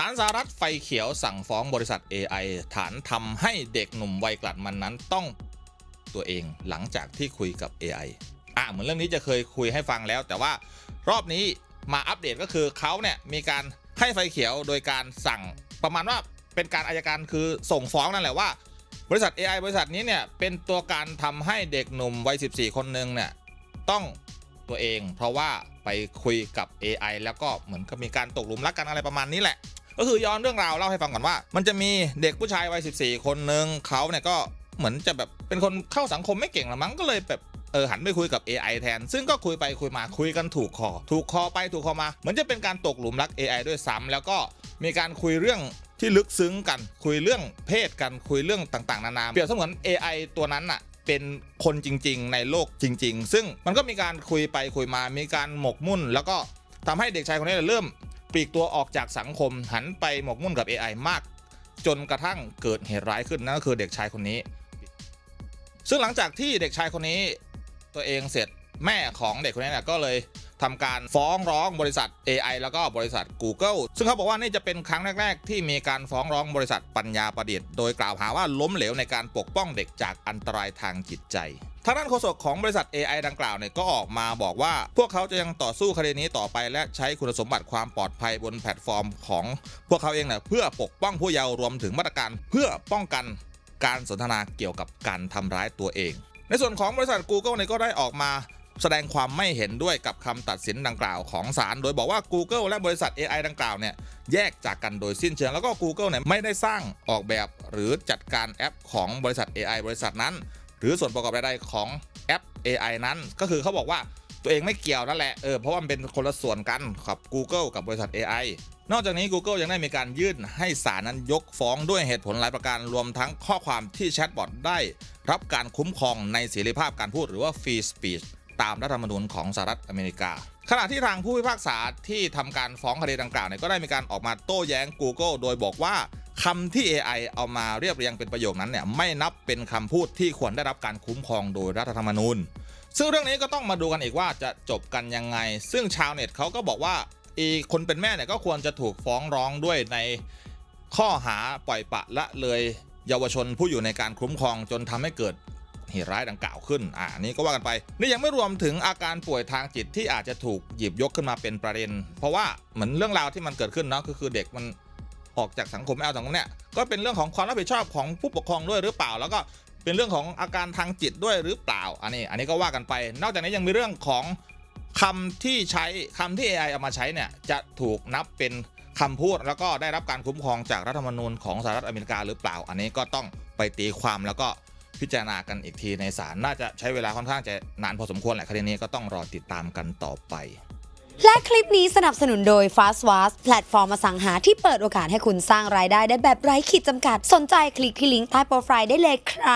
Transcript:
ศาลสหรัฐไฟเขียวสั่งฟ้องบริษัท AI ฐานทำให้เด็กหนุ่มวัยกลัดมันนั้นต้องตัวเองหลังจากที่คุยกับ AI อะเหมือนเรื่องนี้จะเคยคุยให้ฟังแล้ว แต่ว่ารอบนี้มาอัปเดตก็คือเขาเนี่ยมีการให้ไฟเขียวโดยการสั่งประมาณว่าเป็นการอายการคือส่งฟ้องนั่นแหละว่า บริษัท AI บริษัทนี้เนี่ยเป็นตัวการทำให้เด็กหนุ่มวัย 14 คนหนึ่งเนี่ยต้องตัวเองเพราะว่าไปคุยกับ AI แล้วก็เหมือนกับมีการตกหลุมรักกันอะไรประมาณนี้แหละ ก็คือย้อนเรื่องราวเล่าให้ฟังก่อนว่า มันจะมีเด็กผู้ชายวัย14 คนหนึ่งเขาเนี่ยก็เหมือนจะแบบเป็นคนเข้าสังคมไม่เก่งละมั้งก็เลยแบบเออหันไปคุยกับ AI แทน ซึ่งก็คุยไปคุยมาคุยกันถูกคอ ถูกคอไปถูกคอมาเหมือนจะเป็นการตกหลุมรัก AI ด้วยซ้ำแล้วก็มีการคุยเรื่องที่ลึกซึ้งกัน คุยเรื่องเพศกันคุยเรื่องต่าง ๆ นานา เปรียบเสมือน AI ตัวนั้นอะเป็นคนจริง ๆ ในโลกจริง ๆ ซึ่งมันก็มีการคุยไปคุยมา มีการหมกมุ่น แล้วก็ทำให้เด็กชายคนนี้เริ่ม ลีกตัวออกจากสังคมหันไปหมกมุ่นกับ AI มาก จนกระทั่งเกิดเหตุร้ายขึ้นนั่นก็คือเด็กชายคนนี้ ซึ่งหลังจากที่เด็กชายคนนี้ตัวเองเสร็จแม่ของเด็กคนนี้นก็เลยทำการฟ้องร้องบริษัท AI แล้วก็บริษัท Google ซึ่งเขาบอกว่านี่จะเป็นครั้งแรก ๆ ที่มีการฟ้องร้องบริษัทปัญญาประดิษฐ์โดยกล่าวหาว่าล้มเหลวในการปกป้องเด็กจากอันตรายทางจิตใจ ทางด้านโฆษกของบริษัท AI ดังกล่าวเนี่ยก็ออกมาบอกว่า พวกเขาจะยังต่อสู้คดีนี้ต่อไป และใช้คุณสมบัติความปลอดภัยบนแพลตฟอร์มของพวกเขาเองเนี่ยเพื่อปกป้องผู้เยาว์รวมถึงมาตรการเพื่อป้องกันการสนทนาเกี่ยวกับการทำร้ายตัวเอง ในส่วนของบริษัท Google เนี่ยก็ได้ออกมาแสดงความไม่เห็นด้วยกับคำตัดสินดังกล่าวของศาลโดยบอกว่า Google และบริษัท AI ดังกล่าวเนี่ยแยกจากกันโดยสิ้นเชิงแล้วก็ Google เนี่ยไม่ได้สร้างออกแบบหรือจัดการแอปของบริษัท AI บริษัทนั้น หรือส่วนประกอบใดๆของแอป AI นั้น ก็คือเขาบอกว่าตัวเองไม่เกี่ยวนั่นแหละเออเพราะว่ามันเป็นคนละส่วนกันกับ Google กับบริษัท AI นอกจากนี้ Google ยังได้มีการยื่นให้ศาลนั้นยกฟ้องด้วยเหตุผลหลายประการรวมทั้งข้อความที่แชทบอทได้ รับการคุ้มครองในเสรีภาพการพูดหรือว่า Free Speech ตามรัฐธรรมนูญของสหรัฐอเมริกา ขณะที่ทางผู้พิพากษาที่ทำการฟ้องคดีดังกล่าวเนี่ยก็ได้มีการออกมาโต้แย้ง Google โดยบอกว่าคำที่ AI เอามาเรียบเรียงเป็นประโยคนั้นเนี่ยไม่นับเป็นคำพูดที่ควรได้รับการคุ้มครองโดยรัฐธรรมนูญ ซึ่งเรื่องนี้ก็ต้องมาดูกันอีกว่าจะจบกันยังไง ซึ่งชาวเน็ตเขาก็บอกว่าอีคนเป็นแม่เนี่ยก็ควรจะถูกฟ้องร้องด้วยในข้อหาปล่อยปะละเลยเยาวชนผู้อยู่ในการคุ้มครองจนทำให้เกิด เหตุร้ายดังกล่าวขึ้น อ่านี่ก็ว่ากันไป นี่ยังไม่รวมถึงอาการป่วยทางจิตที่อาจจะถูกหยิบยกขึ้นมาเป็นประเด็น เพราะว่าเหมือนเรื่องราวที่มันเกิดขึ้นเนาะก็คือเด็กมันออกจากสังคมแอลสังคมเนี่ยก็เป็นเรื่องของความรับผิดชอบของผู้ปกครองด้วยหรือเปล่า แล้วก็เป็นเรื่องของอาการทางจิตด้วยหรือเปล่า อันนี้ อันนี้ก็ว่ากันไป นอกจากนี้ยังมีเรื่องของคำที่ใช้คำที่ AI เอามาใช้เนี่ยจะถูกนับเป็นคำพูด แล้วก็ได้รับการคุ้มครองจากรัฐธรรมนูญของสหรัฐอเมริกาหรือเปล่า อันนี้ก็ต้องไปตีความแล้วก็ พิจารณากันอีกทีในศาลน่าจะใช้เวลาค่อนข้างจะนานพอสมควรแหละคดีนี้ก็ต้องรอติดตามกันต่อไป และคลิปนี้สนับสนุนโดย Fast w a s แพลตฟอร์มอสังหาที่เปิดโอกาสให้คุณสร้างรายได้ได้แบบไร้ขีดจำกัด สนใจคลิกที่ลิงก์ใต้โปรไฟล์ได้เลยครับ